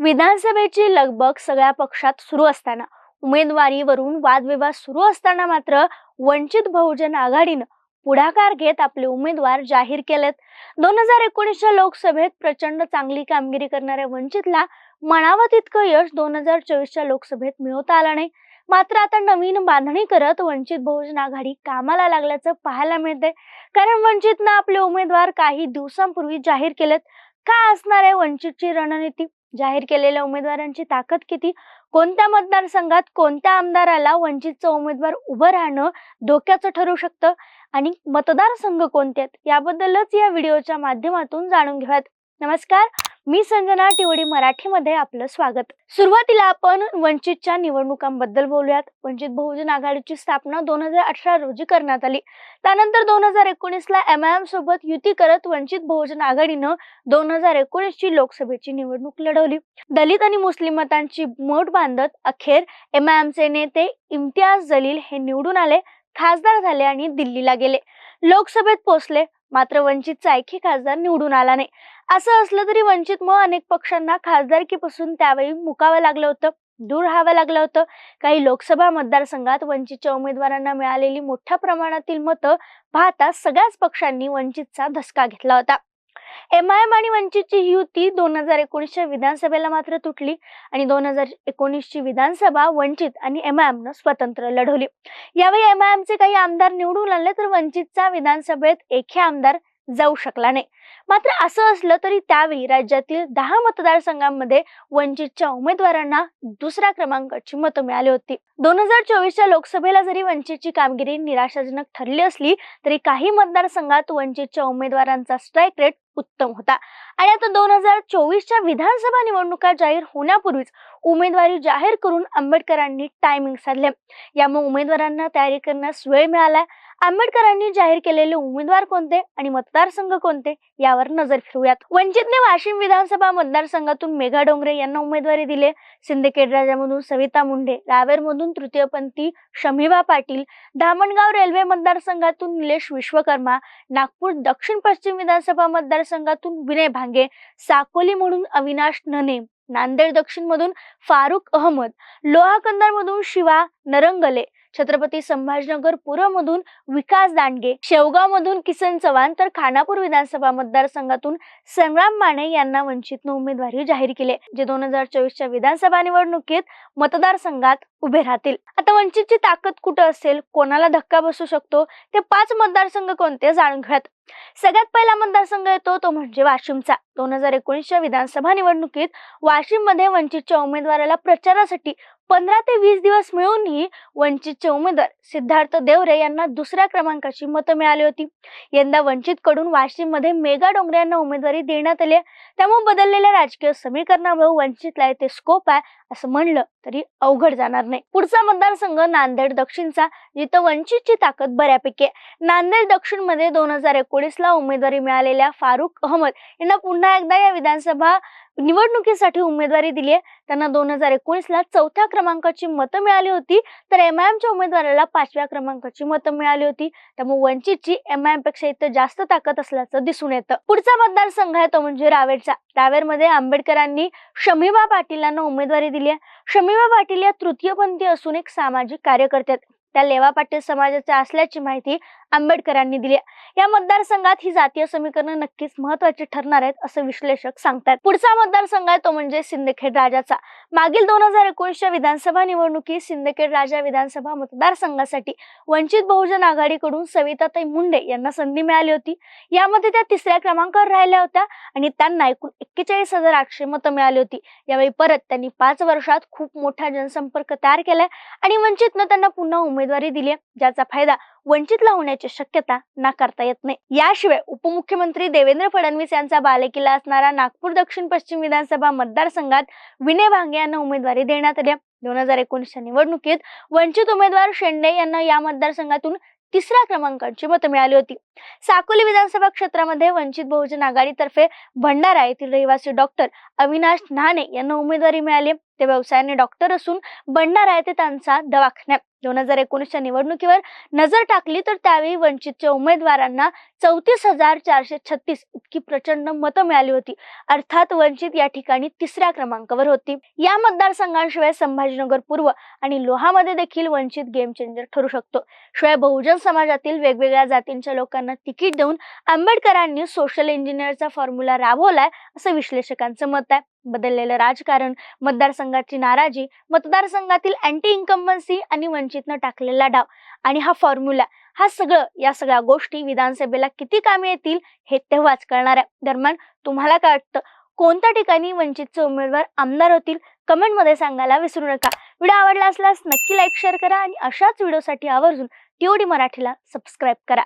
विधानसभेची लगबग सगळ्या पक्षात सुरू असताना उमेदवारीवरून वादविवाद सुरू असताना मात्र वंचित बहुजन आघाडीनं पुढाकार घेत आपले उमेदवार जाहीर केलेत. दोन हजार एकोणीसच्या लोकसभेत प्रचंड चांगली कामगिरी करणाऱ्या वंचितला म्हणावं तितकं यश दोन हजार चोवीसच्या लोकसभेत मिळवता आलं नाही. मात्र आता नवीन बांधणी करत वंचित बहुजन आघाडी कामाला लागल्याचं पाहायला मिळते कारण वंचितनं आपले उमेदवार काही दिवसांपूर्वी जाहीर केलेत. का असणार आहे वंचितची रणनीती? जाहीर केलेल्या उमेदवारांची ताकद किती? कोणत्या मतदारसंघात कोणत्या आमदाराला वंचितचं उमेदवार उभं राहणं धोक्याचं ठरू शकतं? आणि मतदारसंघ कोणते आहेत? याबद्दलच या व्हिडिओच्या माध्यमातून जाणून घेऊयात. नमस्कार. मी संजना टिवडी मराठीमध्ये आपलं स्वागत. सुरुवातीला आपण वंचितच्या निवडणुकांबद्दल बोलूयात. वंचित बहुजन आघाडीची स्थापना दोन हजार अठरा रोजी करण्यात आली. त्यानंतर दोन हजार एकोणीसला एम आय एम सोबत युती करत वंचित बहुजन आघाडीनं दोन हजार एकोणीस ची लोकसभेची निवडणूक लढवली. दलित आणि मुस्लिम मतांची मोठ बांधत अखेर एम आय एमचे नेते इम्तियाज जलील हे निवडून आले खासदार झाले आणि दिल्लीला गेले. लोकसभेत पोहोचले मात्र वंचितचा एकही खासदार निवडून आला नाही. असं असलं तरी वंचित मग अनेक पक्षांना खासदारकीपासून त्यावेळी मुकावं लागलं होतं दूर राहावं लागलं होतं. काही लोकसभा मतदारसंघात वंचितच्या उमेदवारांना मिळालेली मोठ्या प्रमाणातील मतं पाहता सगळ्याच पक्षांनी वंचितचा धसका घेतला होता. एम आय एम आणि वंचितची ही युती दोन हजार एकोणीसच्या विधानसभेला मात्र तुटली आणि दोन हजार एकोणीसची विधानसभा वंचित आणि एम आय एमनं स्वतंत्र लढवली. यावेळी एम आय एमचे काही आमदार निवडून आले तर वंचितचा विधानसभेत एकही आमदार जाऊ शकला नाही. मात्र असं असलं तरी त्यावेळी राज्यातील दहा मतदारसंघांमध्ये वंचितच्या उमेदवारांना दुसऱ्या क्रमांकाची मतं मिळाली होती. दोन हजार चोवीसच्या लोकसभेला जरी वंचितची कामगिरी निराशाजनक ठरली असली तरी काही मतदारसंघात वंचितच्या उमेदवारांचा स्ट्राईक रेट उत्तम होता. आणि आता दोन हजार चोवीसच्या विधानसभा निवडणुका जाहीर होण्यापूर्वीच उमेदवारी जाहीर करून आंबेडकरांनी टायमिंग साधले. यामुळे उमेदवारांना तयारी करण्यास वेळ मिळाला. आंबेडकरांनी जाहीर केलेले उमेदवार कोणते आणि मतदारसंघ कोणते यावर नजर फिरूयात वंचितने वाशिम विधानसभा मतदारसंघातून मेघा डोंगरे यांना उमेदवारी दिले. सिंदखेड राजामधून सविता मुंडे रावेरमधून तृतीयपंथी शमीबा पाटील धामणगाव रेल्वे मतदारसंघातून निलेश विश्वकर्मा नागपूर दक्षिण पश्चिम विधानसभा मतदार मतदारसंघातून विनय भांगे साकोली म्हणून अविनाश नने नांदेड दक्षिण मधून फारुख अहमद लोहाकंदार मधून शिवा नरंगले छत्रपती संभाजीनगर पूर्व मधून विकास दांडगे शेवगाव मधून किसन चव्हाण तर खानापूर विधानसभा मतदारसंघातून संग्राम माने यांना वंचितनं उमेदवारी जाहीर केली जे दोन हजार चोवीसच्या विधानसभा निवडणुकीत मतदारसंघात उभे राहतील. आता वंचितची ताकद कुठं असेल? कोणाला धक्का बसू शकतो? ते पाच मतदारसंघ कोणते जाणून घेऊयात. सगळ्यात पहिला मतदारसंघ येतो तो म्हणजे वाशिमचा. दोन हजार एकोणीसच्या विधानसभा निवडणुकीत वाशिममध्ये वंचितच्या उमेदवाराला प्रचारासाठी पंधरा ते वीस दिवस मिळूनही वंचितचे उमेदवार सिद्धार्थ देवरे यांना दुसऱ्या क्रमांकाची मतं मिळाली होती. यंदा वंचितकडून वाशिममध्ये मेगा डोंगरे यांना उमेदवारी देण्यात आली त्यामुळे बदललेल्या राजकीय समीकरणामुळे वंचितला येथे स्कोप आहे असं म्हणलं. तरी अवघड जाणार नाही. पुढचा मतदारसंघ नांदेड दक्षिणचा जिथं वंचितची ताकद बऱ्यापैकी आहे. नांदेड दक्षिणमध्ये दोन हजार एकोणीस ला उमेदवारी मिळालेल्या फारुख अहमद यांना पुन्हा एकदा या विधानसभा निवडणुकीसाठी उमेदवारी दिली आहे. त्यांना दोन हजार एकोणीस ला चौथ्या क्रमांकाची मतं मिळाली होती. तर एम आय एमच्या उमेदवाराला पाचव्या क्रमांकाची मतं मिळाली होती. त्यामुळे वंचितची एम आय एमपेक्षा इथं जास्त ताकद असल्याचं दिसून येतं. पुढचा मतदारसंघ आहे तो म्हणजे रावेरचा. रावेरमध्ये आंबेडकरांनी शमीबा पाटील यांना उमेदवारी दिली आहे. शमीबा पाटील या तृतीयपंथी असून एक सामाजिक कार्यकर्त्यात त्या लेवा पाटील समाजाच्या असल्याची माहिती आंबेडकरांनी दिली या मतदारसंघात ही जातीय समीकरण नक्कीच महत्वाची ठरणार आहेत असं विश्लेषक सांगतात पुढचा मतदारसंघ आहे तो म्हणजे सिंदखेड राजाचा. मागील दोन हजार एकोणीसच्या विधानसभा निवडणुकीत सिंदखेड राजा विधानसभा मतदारसंघासाठी वंचित बहुजन आघाडीकडून सविताताई मुंडे यांना संधी मिळाली होती. यामध्ये त्या तिसऱ्या क्रमांकावर राहिल्या होत्या आणि त्यांना एकूण एक्केचाळीस हजार आठशे मतं मिळाली होती. यावेळी परत त्यांनी पाच वर्षात खूप मोठा जनसंपर्क तयार केलाय आणि वंचितनं त्यांना पुन्हा उमेदवारी दिली आहे, ज्याचा फायदा वंचितला होण्याची शक्यता नाकारता येत नाही. याशिवाय उपमुख्यमंत्री देवेंद्र फडणवीस यांचा बालेकिल्ला असणारा नागपूर दक्षिण पश्चिम विधानसभा मतदारसंघात विनय भांगे यांना उमेदवारी देण्यात आली दोन हजार एकोणीसच्या निवडणुकीत वंचित उमेदवार शेंडे यांना या मतदारसंघातून तिसऱ्या क्रमांकाची मतं मिळाली होती. साकोली विधानसभा क्षेत्रामध्ये वंचित बहुजन आघाडीतर्फे भंडारा येथील रहिवासी डॉक्टर अविनाश न्हाणे यांना उमेदवारी मिळाली ते व्यवसायाने डॉक्टर असून भंडारा येथे त्यांचा दवाखाना दोन हजार एकोणीसच्या निवडणुकीवर नजर टाकली तर त्यावेळी वंचितच्या उमेदवारांना चौतीस हजार चारशे छत्तीस इतकी प्रचंड मतं मिळाली होती. अर्थात वंचित या ठिकाणी तिसऱ्या क्रमांकावर होती. या मतदारसंघांशिवाय संभाजीनगर पूर्व आणि लोहामध्ये देखील वंचित गेम चेंजर ठरू शकतो. शिवाय बहुजन समाजातील वेगवेगळ्या जातींच्या लोकांना तिकीट देऊन आंबेडकरांनी सोशल इंजिनिअरचा फॉर्म्युला राबवलाय असं विश्लेषकांचं मत आहे. बदललेलं राजकारण मतदारसंघाची नाराजी मतदारसंघातील अँटी इन्कम्बन्सी आणि वंचितनं टाकलेला डाव. आणि हा फॉर्म्युला हा सगळं या सगळ्या गोष्टी विधानसभेला किती कामी येतील हे तेव्हाच कळणार आहे. दरम्यान तुम्हाला काय वाटतं? कोणत्या ठिकाणी वंचितचे उमेदवार आमदार होतील? कमेंटमध्ये सांगायला विसरू नका. व्हिडिओ आवडला असल्यास नक्की लाईक शेअर करा आणि अशाच व्हिडिओसाठी आवर्जून टीओडी मराठीला सबस्क्राईब करा.